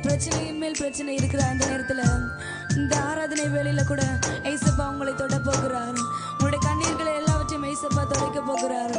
பிரச்சனையின் மேல் பிரச்சனை இருக்கிற அந்த நேரத்துல இந்த ஆராதனை வேலையில கூட ஐசப்பா உங்களை தொட போகிறார் உங்களுடைய கண்ணீர்களை எல்லாவற்றையும் ஐசப்பா தொலைக்க போகிறார்.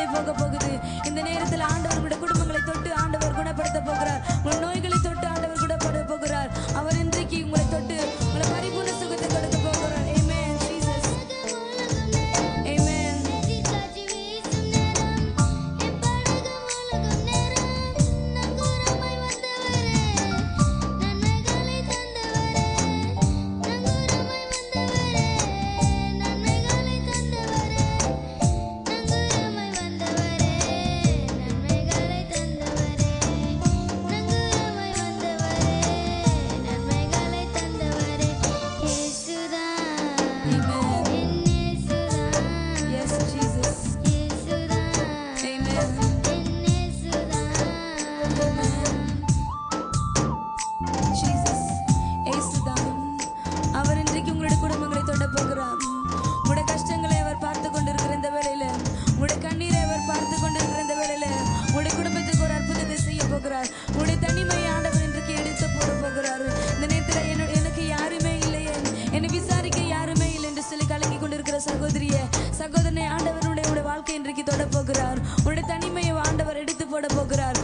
they booga booga Amen. தொட போகிறார் உன்னுடைய தனிமையை ஆண்டவர் எடுத்து போட போகிறார்.